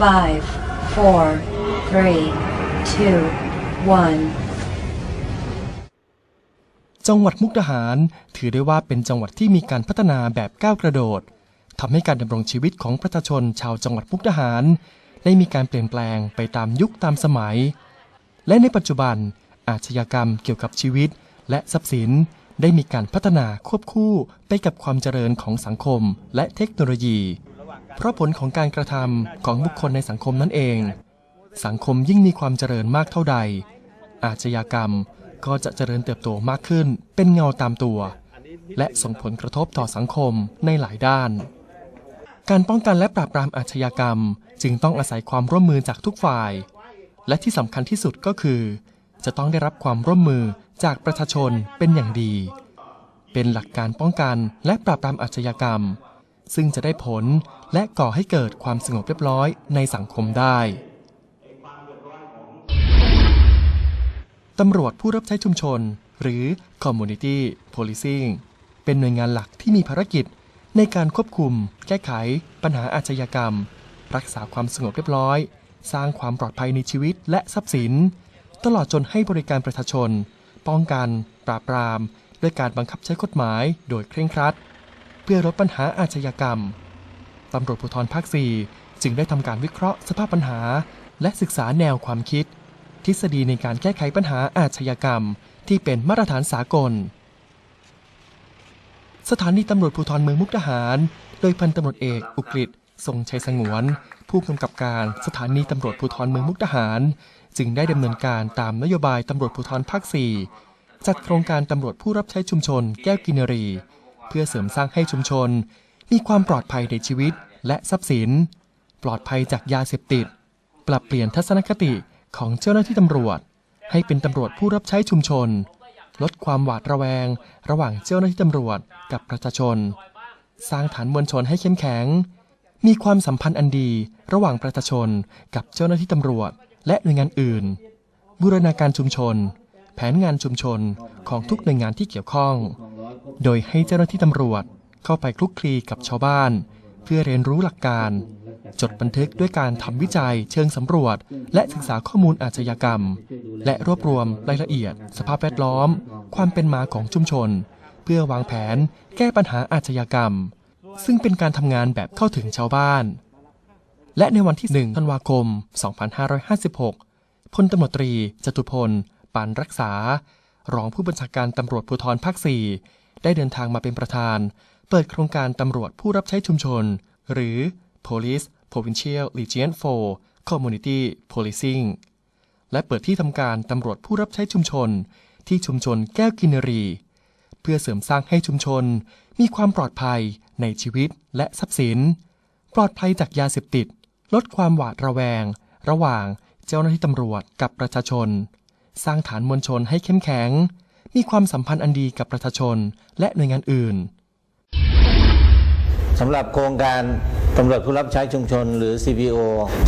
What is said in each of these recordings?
five, four, three, two, one. จังหวัดมุกดาหาร ถือได้ว่าเป็นจังหวัดที่มีการพัฒนาแบบก้าวกระโดดทำให้การดำรงชีวิตของประชาชนชาวจังหวัดมุกดาหาร ได้มีการเปลี่ยนแปลงไปตามยุคตามสมัย และในปัจจุบัน อาชญากรรมเกี่ยวกับชีวิต และทรัพย์สินได้มีการพัฒนาควบคู่ไปกับความเจริญของสังคมและเทคโนโลยี เพราะผลของการกระทำของบุคคลในสังคมนั่นเอง สังคมยิ่งมีความเจริญมากเท่าใด อาชญากรรมก็จะเจริญเติบโตมากขึ้น เป็นเงาตามตัว และส่งผลกระทบต่อสังคมในหลายด้าน การป้องกันและปราบปรามอาชญากรรมจึงต้องอาศัยความร่วมมือจากทุกฝ่าย และที่สำคัญที่สุดก็คือ จะต้องได้รับความร่วมมือจากประชาชนเป็นอย่างดี เป็นหลักการป้องกันและปราบปรามอาชญากรรม ซึ่งจะได้ผลและก่อให้เกิดความสงบเรียบร้อยในสังคมได้ ตำรวจผู้รับใช้ชุมชน หรือ Community Policing เป็นหน่วยงานหลักที่มีภารกิจในการควบคุม แก้ไข ปัญหาอาชญากรรม รักษาความสงบเรียบร้อย สร้างความปลอดภัยในชีวิตและทรัพย์สิน ตลอดจนให้บริการประชาชน ป้องกัน ปราบปราม ด้วยการบังคับใช้กฎหมายโดยเคร่งครัด พื่อลดปัญหาอาชญากรรมตำรวจภูธรภาค 4 จึงได้ทำการวิเคราะห์สภาพปัญหา และศึกษาแนวความคิด ทฤษฎีในการแก้ไขปัญหาอาชญากรรม ที่เป็นมาตรฐานสากล สถานีตำรวจภูธรเมืองมุกดาหาร โดยพันตำรวจเอกอุกฤษทรงชัยสงวน ผู้กำกับการสถานีตำรวจภูธรเมืองมุกดาหาร จึงได้ดำเนินการตามนโยบายตำรวจภูธรภาค 4 จัดโครงการตำรวจผู้รับใช้ชุมชนแก้วกินรี เพื่อเสริมสร้างให้ชุมชน มีความปลอดภัยในชีวิตและทรัพย์สิน ปลอดภัยจากยาเสพติด ปรับเปลี่ยนทัศนคติของเจ้าหน้าที่ตำรวจ ให้เป็นตำรวจผู้รับใช้ชุมชน ลดความหวาดระแวง ระหว่างเจ้าหน้าที่ตำรวจกับประชาชน สร้างฐานมวลชนให้เข้มแข็ง มีความสัมพันธ์อันดีระหว่างประชาชนกับเจ้าหน้าที่ตำรวจ และหน่วยงานอื่น บูรณาการชุมชน แผนงานชุมชนของทุกหน่วยงานที่เกี่ยวข้อง โดยให้เจ้าหน้าที่ตำรวจเข้าไปคลุกคลีกับชาวบ้าน เพื่อเรียนรู้หลักการ จดบันทึกด้วยการทำวิจัยเชิงสำรวจ และศึกษาข้อมูลอาชญากรรม และรวบรวมรายละเอียด สภาพแวดล้อม ความเป็นมาของชุมชน เพื่อวางแผนแก้ปัญหาอาชญากรรม ซึ่งเป็นการทำงานแบบเข้าถึงชาวบ้าน และในวันที่ 1 ธันวาคม 2556 พลตำรวจตรีจตุพล ปานรักษา รองผู้บัญชาการตำรวจภูธรภาค4 ได้เดินทางมาเป็นประธาน เปิดโครงการตำรวจผู้รับใช้ชุมชน หรือ Police Provincial Region 4 Community Policing และเปิดที่ทำการตำรวจผู้รับใช้ชุมชน ที่ชุมชนแก้วกินรี เพื่อเสริมสร้างให้ชุมชน มีความปลอดภัยในชีวิตและทรัพย์สิน ปลอดภัยจากยาเสพติด ลดความหวาดระแวง ระหว่างเจ้าหน้าที่ตำรวจกับประชาชน สร้างฐานมวลชนให้เข้มแข็ง มีความสัมพันธ์อันดีกับประชาชนและหน่วยงานอื่นสำหรับโครงการตำรวจผู้รับใช้ชุมชน หรือ CPO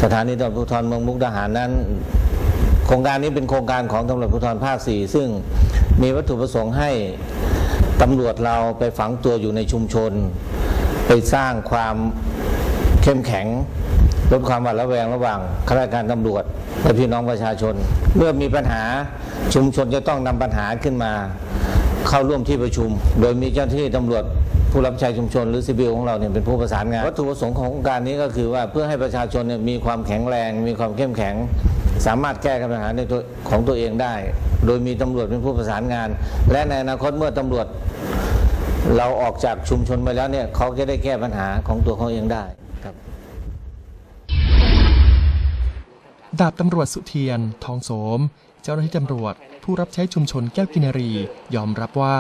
สถานีตำรวจภูธรเมืองมุกดาหารนั้น โครงการนี้เป็นโครงการของตำรวจภูธรภาค 4 ซึ่งมีวัตถุประสงค์ให้ตำรวจเราไปฝังตัวอยู่ในชุมชน ไปสร้างความเข้มแข็ง ลดความหวาดระแวงระหว่างข้าราชการตำรวจและพี่น้องประชาชน เมื่อมีปัญหาชุมชนจะต้องนำปัญหาขึ้นมา เข้าร่วมที่ประชุม โดยมีเจ้าหน้าที่ตำรวจผู้รับใช้ชุมชนหรือ CBO ของเราเนี่ยเป็นผู้ประสานงานวัตถุประสงค์ของโครงการนี้ก็คือว่าเพื่อให้ประชาชนเนี่ยมีความแข็งแรง มีความเข้มแข็ง สามารถแก้ปัญหาในตัวของตัวเองได้ โดยมีตำรวจเป็นผู้ประสานงาน และในอนาคตเมื่อตำรวจเราออกจากชุมชนไปแล้วเนี่ยเขาจะได้แก้ปัญหาของตัวเขาเองได้ ดาบตำรวจสุเทียน ทองโสม เจ้าหน้าที่ตำรวจ ผู้รับใช้ชุมชนแก้วกินรี ยอมรับว่า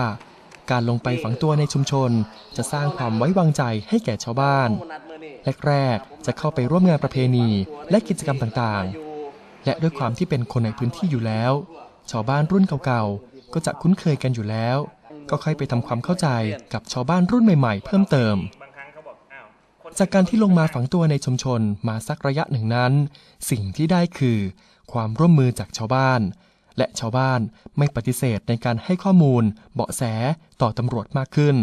การลงไปฝังตัวในชุมชน จะสร้างความไว้วางใจให้แก่ชาวบ้านแรกๆจะเข้าไปร่วมงานประเพณี และกิจกรรมต่างๆ และด้วยความที่เป็นคนในพื้นที่อยู่แล้ว ชาวบ้านรุ่นเก่าๆ ก็จะคุ้นเคยกันอยู่แล้ว ก็ค่อยไปทำความเข้าใจกับชาวบ้านรุ่นใหม่ ๆ เพิ่มเติม จากการที่ลงมาฝังตัวในชุมชนมาสักระยะหนึ่งนั้น สิ่งที่ได้คือ ความร่วมมือจากชาวบ้าน และชาวบ้านไม่ปฏิเสธในการให้ข้อมูล เบาะแสต่อตำรวจมากขึ้น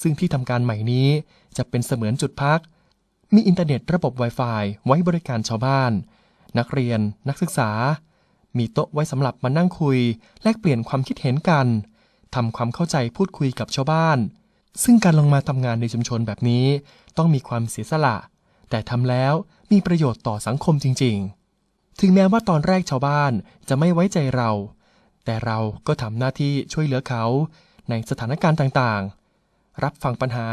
ซึ่งที่ทำการใหม่นี้จะเป็นเสมือนจุดพัก มีอินเทอร์เน็ตระบบ Wi-Fi ไว้บริการชาวบ้าน นักเรียน นักศึกษา มีโต๊ะไว้สำหรับมานั่งคุย แลกเปลี่ยนความคิดเห็นกันทำความเข้าใจพูดคุยกับชาวบ้าน ซึ่งการลงมาทำงานในชุมชนแบบนี้ ต้องมีความเสียสละ แต่ทำแล้วมีประโยชน์ต่อสังคมจริง ๆ ถึงแม้ว่าตอนแรกชาวบ้านจะไม่ไว้ใจเรา แต่เราก็ทำหน้าที่ช่วยเหลือเขา ในสถานการณ์ต่างๆ รับฟังปัญหา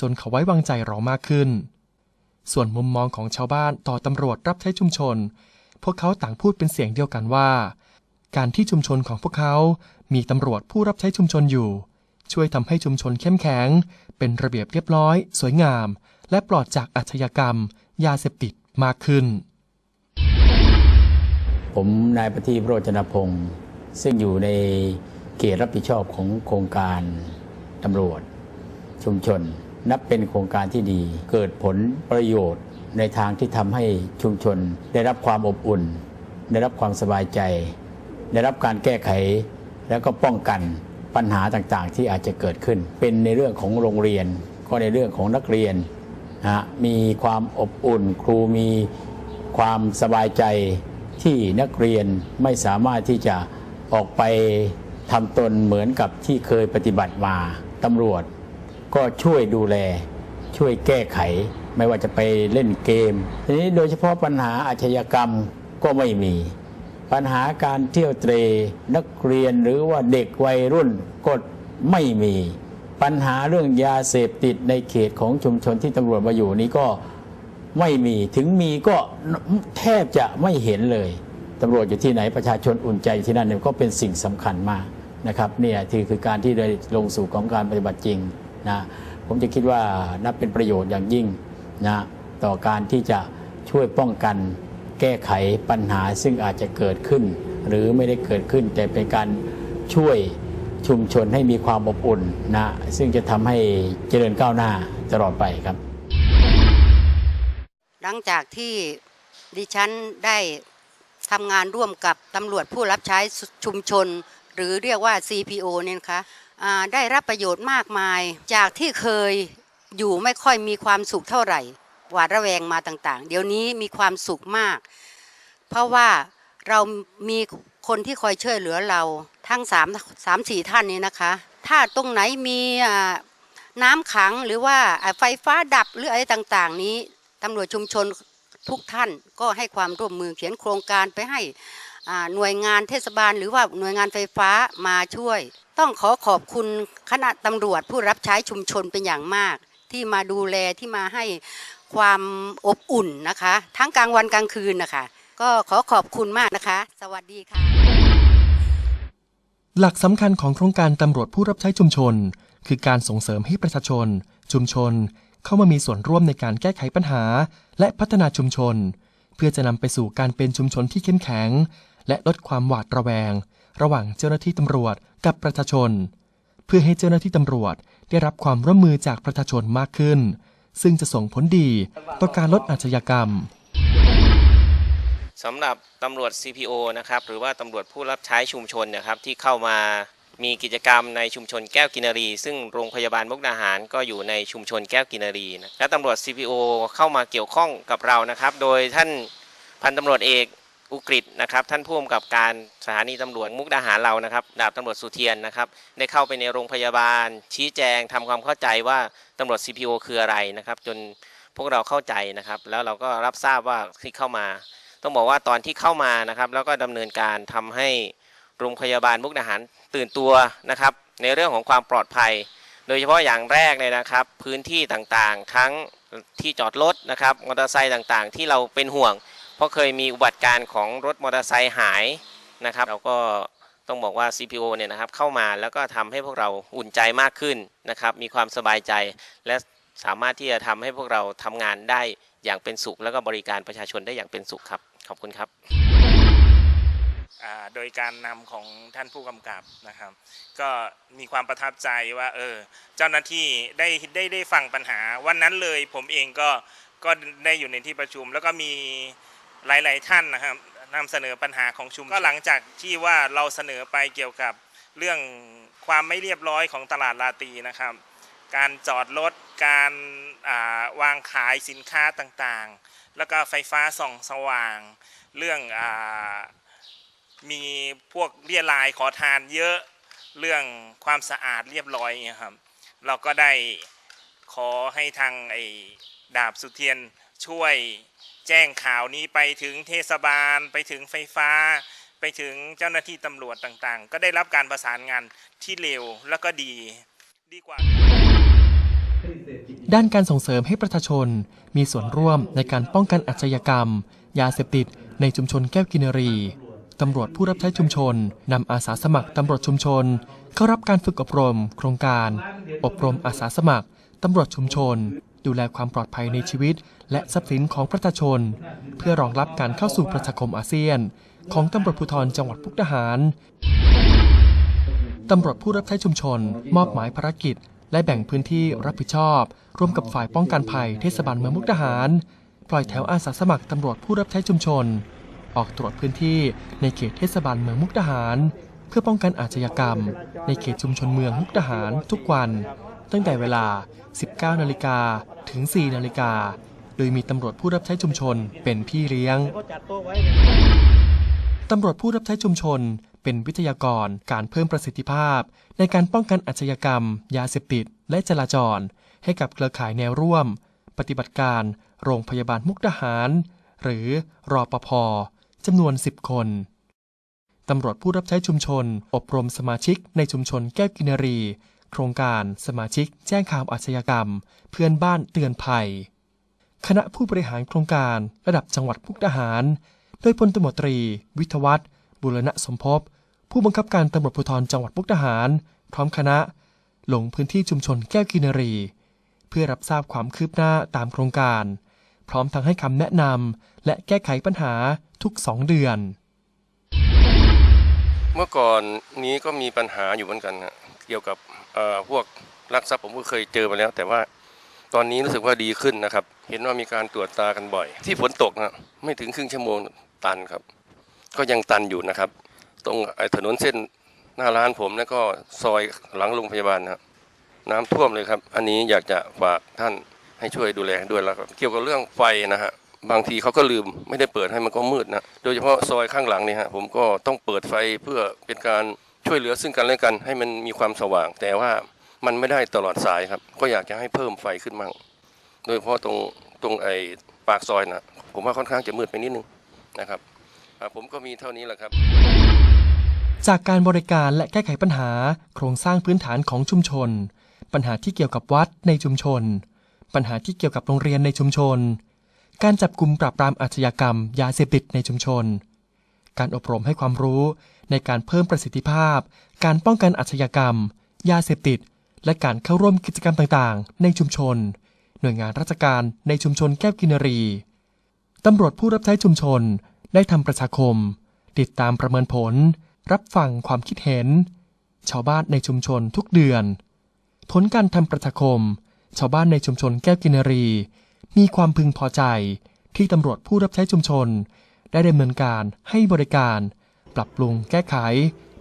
จนเขาไว้วางใจเรามากขึ้น ส่วนมุมมองของชาวบ้านต่อตำรวจรับใช้ชุมชน พวกเขาต่างพูดเป็นเสียงเดียวกันว่า การที่ชุมชนของพวกเขา มีตำรวจผู้รับใช้ชุมชนอยู่ ช่วยทำให้ชุมชนเข้มแข็ง เป็นระเบียบเรียบร้อย สวยงาม และปลอดจากอาชญากรรม ยาเสพติดมากขึ้น ผมนายประทีปโรจนพงศ์ซึ่งอยู่ในเขตรับผิดชอบของโครงการตำรวจ ชุมชน นับเป็นโครงการที่ดี เกิดผลประโยชน์ในทางที่ทำให้ชุมชน ได้รับความอบอุ่น ได้รับความสบายใจ ได้รับการแก้ไข แล้วก็ป้องกัน ปัญหาต่างๆ ที่อาจจะเกิดขึ้น เป็นในเรื่องของโรงเรียน ก็ในเรื่องของนักเรียนนะฮะมีความอบอุ่นครูมีความสบายใจที่นักเรียนไม่สามารถที่จะออกไปทำตนเหมือนกับที่เคยปฏิบัติมาตำรวจ ก็ช่วยดูแล ช่วยแก้ไข ไม่ว่าจะไปเล่นเกมทีนี้โดยเฉพาะปัญหาอาชญากรรมก็ไม่มี ปัญหาการเที่ยวเตรนักเรียนหรือว่าเด็กวัยรุ่นก็ไม่มี ปัญหาเรื่องยาเสพติดในเขตของชุมชนที่ตำรวจมาอยู่นี้ก็ไม่มีถึงมีก็แทบจะไม่เห็นเลยตำรวจอยู่ที่ไหนประชาชนอุ่นใจที่นั่นเนี่ยก็เป็นสิ่งสำคัญมากนะครับเนี่ยที่คือการที่ได้ลงสู่ของการปฏิบัติจริงนะผมจะคิดว่านับเป็นประโยชน์อย่างยิ่งนะต่อการที่จะช่วยป้องกัน แก้ไขปัญหาซึ่งอาจจะเกิดขึ้น หรือไม่ได้เกิดขึ้น แต่เป็นการช่วยชุมชนให้มีความอบอุ่นนะซึ่งจะทำให้เจริญก้าวหน้าตลอดไปครับ หลังจากที่ดิฉันได้ทำงานร่วมกับตำรวจผู้รับใช้ชุมชน หรือเรียกว่า CPO เนี่ยนะคะอ่าได้รับประโยชน์มากมาย จากที่เคยอยู่ไม่ค่อยมีความสุขเท่าไหร่ หวาดระแวงมาต่างๆ เดี๋ยวนี้มีความสุขมาก เพราะว่าเรามีคนที่คอยช่วยเหลือเราทั้งสามสามสี่ท่านนี้นะคะ ถ้าตรงไหนมีน้ำขังหรือว่าไฟฟ้าดับหรืออะไรต่างๆ นี้ตำรวจชุมชนทุกท่านก็ให้ความร่วมมือเขียนโครงการไปให้หน่วยงานเทศบาล หรือว่าหน่วยงานไฟฟ้ามาช่วย ต้องขอขอบคุณคณะตำรวจผู้รับใช้ชุมชนเป็นอย่างมาก ที่มาดูแลที่มาให้ ความอบอุ่นนะคะ ทั้งกลางวันกลางคืนนะคะ ก็ขอขอบคุณมากนะคะ สวัสดีค่ะ หลักสำคัญของโครงการตำรวจผู้รับใช้ชุมชน คือการส่งเสริมให้ประชาชน ชุมชน เข้ามามีส่วนร่วมในการแก้ไขปัญหา และพัฒนาชุมชน เพื่อจะนำไปสู่การเป็นชุมชนที่เข้มแข็ง และลดความหวาดระแวง ระหว่างเจ้าหน้าที่ตำรวจกับประชาชน เพื่อให้เจ้าหน้าที่ตำรวจได้รับความร่วมมือจากประชาชนมากขึ้น ซึ่งจะส่งผลดีต่อการลดอาชญากรรมสำหรับตำรวจ CPO นะครับหรือว่าตำรวจผู้รับใช้ชุมชนนะครับที่เข้ามามีกิจกรรมในชุมชนแก้วกินรี ซึ่งโรงพยาบาลมุกดาหารก็อยู่ในชุมชนแก้วกินรีนะและตำรวจ CPO เข้ามาเกี่ยวข้องกับเรานะครับ โดยท่านพันตำรวจเอก อุกฤษนะครับท่านผู้กำกับการสถานีตำรวจมุกดาหารเรานะครับดาบตำรวจสุเทียนนะครับได้เข้าไปในโรงพยาบาล ชี้แจงทำความเข้าใจว่าตำรวจ CPO คืออะไรนะครับจนพวกเราเข้าใจนะครับ แล้วเราก็รับทราบว่าที่เข้ามา ต้องบอกว่าตอนที่เข้ามานะครับ แล้วก็ดำเนินการทำให้โรงพยาบาลมุกดาหารตื่นตัวนะครับ ในเรื่องของความปลอดภัย โดยเฉพาะอย่างแรกเลยนะครับ พื้นที่ต่างๆ ทั้งที่จอดรถนะครับมอเตอร์ไซค์ต่างๆ ที่เราเป็นห่วง เพราะเคยมีอุบัติการณ์ของรถมอเตอร์ไซค์หายนะครับ เราก็ต้องบอกว่า CPO เนี่ยนะครับเข้ามาแล้วก็ทำให้พวกเราอุ่นใจมากขึ้นนะครับ มีความสบายใจและสามารถที่จะทำให้พวกเราทำงานได้อย่างเป็นสุข แล้วก็บริการประชาชนได้อย่างเป็นสุขครับ ขอบคุณครับโดยการนำของท่านผู้กำกับนะครับ ก็มีความประทับใจว่าเออเจ้าหน้าที่ได้ได้ได้ฟังปัญหา วันนั้นเลยผมเองก็ก็ได้อยู่ในที่ประชุมแล้วก็มี หลาย ๆ ท่านนะครับนำเสนอปัญหาของชุมชนก็หลังจากที่ว่าเราเสนอไปเกี่ยวกับเรื่องความไม่เรียบร้อยของตลาดลาตรีนะครับ การจอดรถการาวางขายสินค้าต่างๆ แล้วก็ไฟฟ้าส่องสว่าง เรื่องอมีพวกเรียลายขอทานเยอะเรื่องความสะอาดเรียบร้อยเนี่ยครับเราก็ได้ขอให้ทางไอ้ดาบสุเทียนช่วย แจ้งข่าวนี้ไปถึงเทศบาล ไปถึงไฟฟ้า ไปถึงเจ้าหน้าที่ตำรวจต่างๆ ก็ได้รับการประสานงานที่เร็วแล้วก็ดีดีกว่า ด้านการส่งเสริมให้ประชาชน มีส่วนร่วมในการป้องกันอาชญากรรม ยาเสพติดในชุมชนแก้วกินรีตำรวจผู้รับใช้ชุมชน นำอาสาสมัครตำรวจชุมชน เข้ารับการฝึกอบรม โครงการ อบรมอาสาสมัครตำรวจชุมชน ดูแลความปลอดภัยในชีวิต และทรัพย์สินของประชาชน เพื่อรองรับการเข้าสู่ประชาคมอาเซียน ของตำรวจภูธรจังหวัดมุกดาหารตำรวจผู้รับใช้ชุมชน มอบหมายภารกิจ และแบ่งพื้นที่รับผิดชอบ ร่วมกับฝ่ายป้องกันภัยเทศบาลเมืองมุกดาหาร ปล่อยแถวอาสาสมัครตำรวจผู้รับใช้ชุมชน ออกตรวจพื้นที่ในเขตเทศบาลเมืองมุกดาหาร เพื่อป้องกันอาชญากรรม ในเขตชุมชนเมืองมุกดาหารทุกวัน ตั้งแต่เวลา 19 นาฬิกาถึง 4 นาฬิกา โดยมีตำรวจผู้รับใช้ชุมชนเป็นพี่เลี้ยง ตำรวจผู้รับใช้ชุมชน เป็นวิทยากรการเพิ่มประสิทธิภาพ ในการป้องกันอาชญากรรม ยาเสพติด และจราจร ให้กับเครือข่ายแนวร่วม ปฏิบัติการ โรงพยาบาลมุกดาหาร หรือรอปภจำนวน 10 คนตำรวจผู้รับใช้ชุมชน อบรมสมาชิกในชุมชนแก้วกินรี ครงการสมาชิกแจ้งข่าวอาชญากรรม เพื่อนบ้านเตือนภัย คณะผู้บริหารโครงการระดับจังหวัดมุกดาหาร โดยพลตำรวจตรี วิทวัฒน์บุรณะสมภพผู้บังคับการตำรวจภูธรจังหวัดมุกดาหาร พร้อมคณะ ลงพื้นที่ชุมชนแก้วกินรี เพื่อรับทราบความคืบหน้าตามโครงการ พร้อมทั้งให้คำแนะนำและแก้ไขปัญหาทุก2เดือนเมื่อก่อนนี้ก็มีปัญหาอยู่เหมือนกันฮะเกี่ยวกับ พวกลักทรัพย์ผมก็เคยเจอมาแล้ว แต่ว่าตอนนี้รู้สึกว่าดีขึ้นนะครับ เห็นว่ามีการตรวจตากันบ่อย ที่ฝนตกนะไม่ถึงครึ่งชั่วโมงตันครับ ก็ยังตันอยู่นะครับ ตรงถนนเส้นหน้าร้านผมแล้วก็ซอยหลังโรงพยาบาลนะครับน้ำท่วมเลยครับ อันนี้อยากจะฝากท่านให้ช่วยดูแลด้วยแล้วครับเกี่ยวกับเรื่องไฟนะฮะบางทีเขาก็ลืมไม่ได้เปิดให้มันก็มืดนะโดยเฉพาะซอยข้างหลังนี่ฮะผมก็ต้องเปิดไฟเพื่อเป็นการ ช่วยเหลือซึ่งกันและกันให้มันมีความสว่าง แต่ว่ามันไม่ได้ตลอดสายครับ ก็อยากจะให้เพิ่มไฟขึ้นมั่ง โดยเฉพาะตรงตรงไอ้ปากซอยนะผมว่าค่อนข้างจะมืดไปนิดนึงนะครับผมก็มีเท่านี้แหละครับ จากการบริการและแก้ไขปัญหาโครงสร้างพื้นฐานของชุมชน ปัญหาที่เกี่ยวกับวัดในชุมชน ปัญหาที่เกี่ยวกับโรงเรียนในชุมชน การจับกลุ่มปราบปรามอาชญากรรม ยาเสพติดในชุมชน การอบรมให้ความรู้ ในการเพิ่มประสิทธิภาพ การป้องกันอาชญากรรม ยาเสพติด และการเข้าร่วมกิจกรรมต่างๆ ในชุมชน หน่วยงานราชการในชุมชนแก้วกินรีตำรวจผู้รับใช้ชุมชนได้ทำประชาคม ติดตามประเมินผล รับฟังความคิดเห็น ชาวบ้านในชุมชนทุกเดือน ผลการทำประชาคม ชาวบ้านในชุมชนแก้วกินรี มีความพึงพอใจที่ตำรวจผู้รับใช้ชุมชน ได้ดำเนินการให้บริการ ปรับปรุงแก้ไข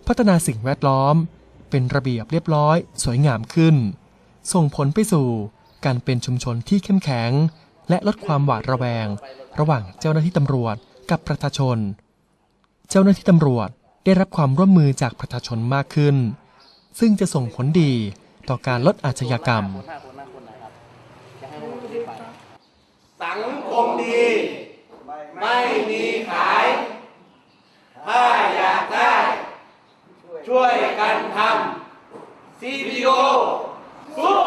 พัฒนาสิ่งแวดล้อม เป็นระเบียบเรียบร้อย สวยงามขึ้น ส่งผลไปสู่การเป็นชุมชนที่เข้มแข็ง และลดความหวาดระแวง ระหว่างเจ้าหน้าที่ตำรวจกับประชาชน เจ้าหน้าที่ตำรวจได้รับความร่วมมือจากประชาชนมากขึ้น ซึ่งจะส่งผลดีต่อการลดอาชญากรรม สังคมดี ไม่มี ขาย ถ้าอยากได้ ช่วยกันทำ CPO สู้